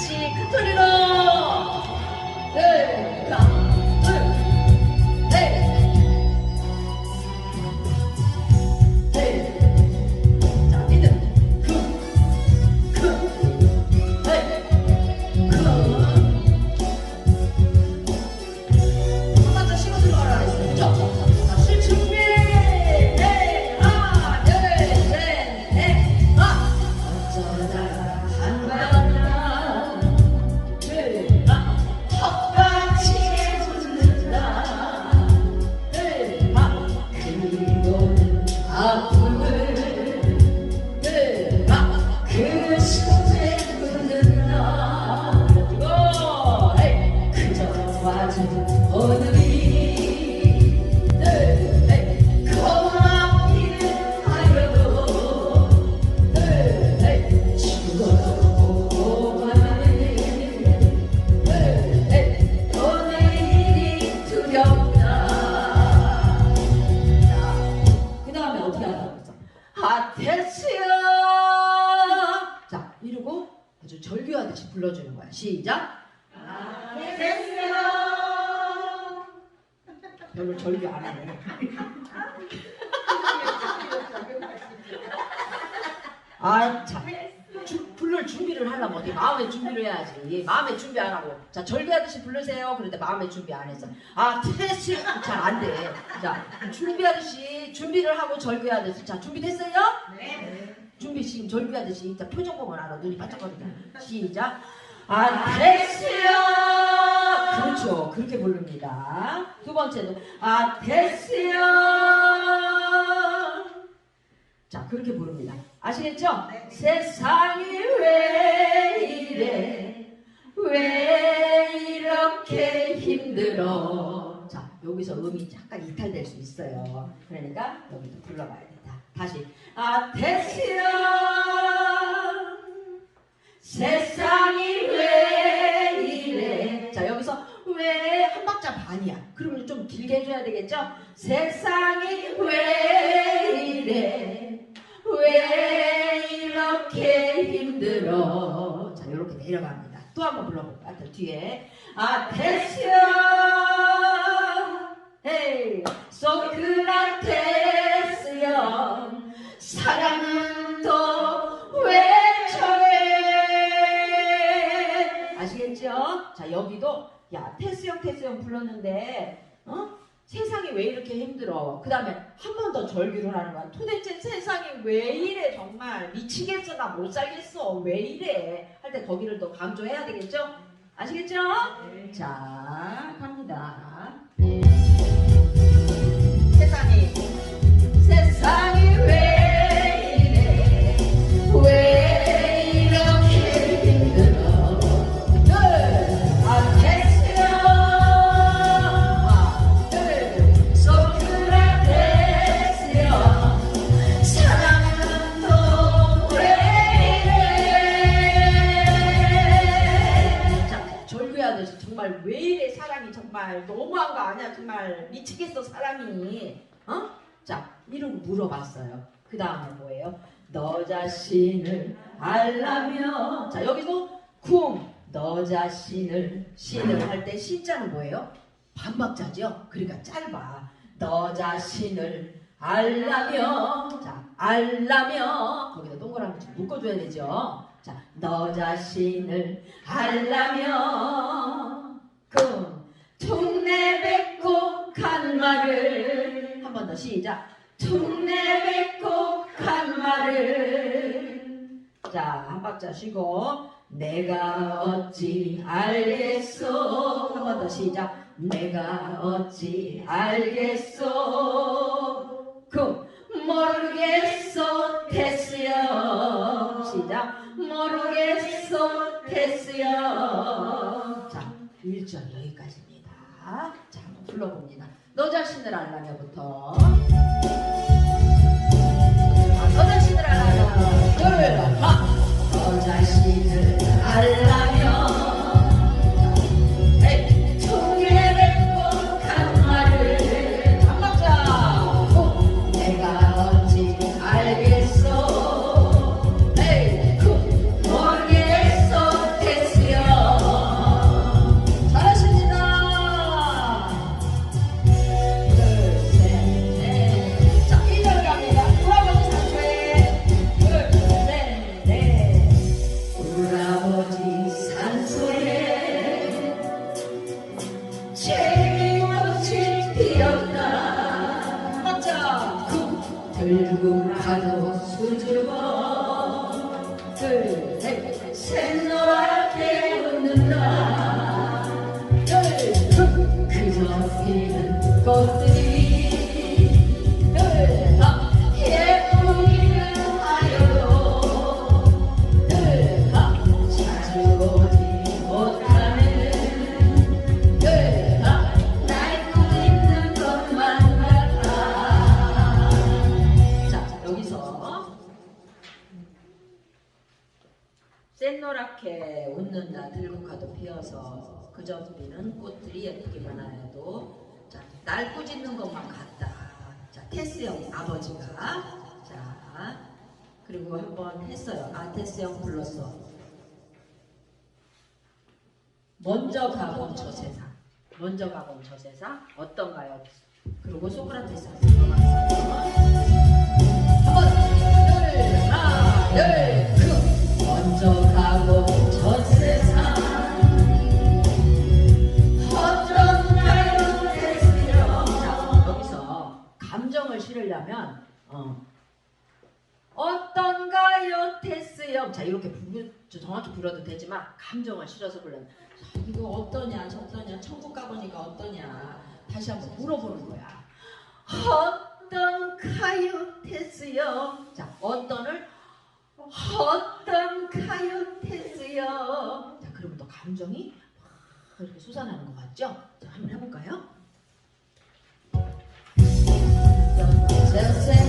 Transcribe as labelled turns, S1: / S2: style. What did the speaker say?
S1: 같이 큰 소리로 불러주는 거야 시작 별로 절규 안 하네 아, 자, 주, 부를 준비를 하려면 어디 마음의 준비를 해야지. 예, 마음의 준비 안 하고. 자, 절규하듯이 부르세요. 그런데 마음의 준비 안 했어. 아, 테스트 잘안 돼. 자, 준비하듯이 준비를 하고 절규하듯이. 자, 준비됐어요? 네. 준비 지금 절규하듯이. 자, 표정 보면 알아. 눈이 반짝거린다. 시작. 아, 테스야. 그렇죠. 그렇게 부릅니다. 두 번째도 아, 테스야. 자, 그렇게 부릅니다. 아시겠죠? 세상이 왜 이래? 왜 이렇게 힘들어? 자, 여기서 음이 약간 이탈될 수 있어요. 그러니까 여기도 불러봐야 된다. 다시. 아, 대시야. 세상이 왜 이래? 자, 여기서 왜 한 박자 반이야? 그러면 좀 길게 해줘야 되겠죠? 세상이 왜 이래? 왜 이렇게 힘들어? 자, 이렇게 내려갑니다. 또 한번 불러볼까요? 또 뒤에. 아, 대시야. 헤이. 소크라테스여. 사랑은 또왜 저래? 아시겠죠? 자, 여기도 야, 테스형 테스형 불렀는데 어? 세상이 왜 이렇게 힘들어? 그 다음에 한 번 더 절규를 하는 거야. 도대체 세상이 왜 이래? 정말 미치겠어. 나 못 살겠어. 왜 이래? 할 때 거기를 더 강조해야 되겠죠? 아시겠죠? 자, 사랑이 정말 너무한 거 아니야. 정말 미치겠어 사랑이. 어? 자 이러고 물어봤어요. 그 다음에 뭐예요? 너 자신을 알라며. 자 여기도 쿵너 자신을 신을 할 때 신자는 뭐예요? 반박자죠? 그러니까 짧아. 너 자신을 알라며. 자 알라며. 거기다 동그라미 좀 묶어줘야 되죠. 자, 너 자신을 알라며. 그 뱉고 간 말을. 한번 더 시작. 뱉고 간 말을. 자, 한 박자 쉬고. 내가 어찌 알겠소? 한 번 더 시작. 내가 어찌 알겠소? 그 모르겠어 테스요. 시작. 모르겠어 테스요. 자 1절 여기까지 자 한번 불러봅니다. 너 자신을 알라며부터. 아, 너 자신을 알라며 둘너 자신을 알라 붉은 파도옷을 주고 둘셋. 노랗게 웃는다 둘 그저 피는 꽃들이 샛노랗게 웃는다 들국화도 피어서 그저 피는 꽃들이 예쁘기만 하여도 자, 날 꾸짖는 것만 같다. 자, 테스 형 아버지가 자 그리고 한번 했어요. 아 테스 형 불렀어. 먼저 가본 저 세상. 먼저 가본 저 세상 어떤가요? 그리고 소크라테스 감정을 실으려면 어, 어떤가요 테스 형 자 이렇게 부르 저 정확히 불러도 되지만 감정을 실어서 불러면 자, 이거 어떠냐 저떠냐 천국 가보니까 어떠냐. 다시 한번 물어보는 거야. 어떤가요 테스요? 자 어떤을? 어떤가요 테스요? 자 그러면 또 감정이 막 이렇게 솟아나는 것 같죠? 자 한번 해볼까요 저 세상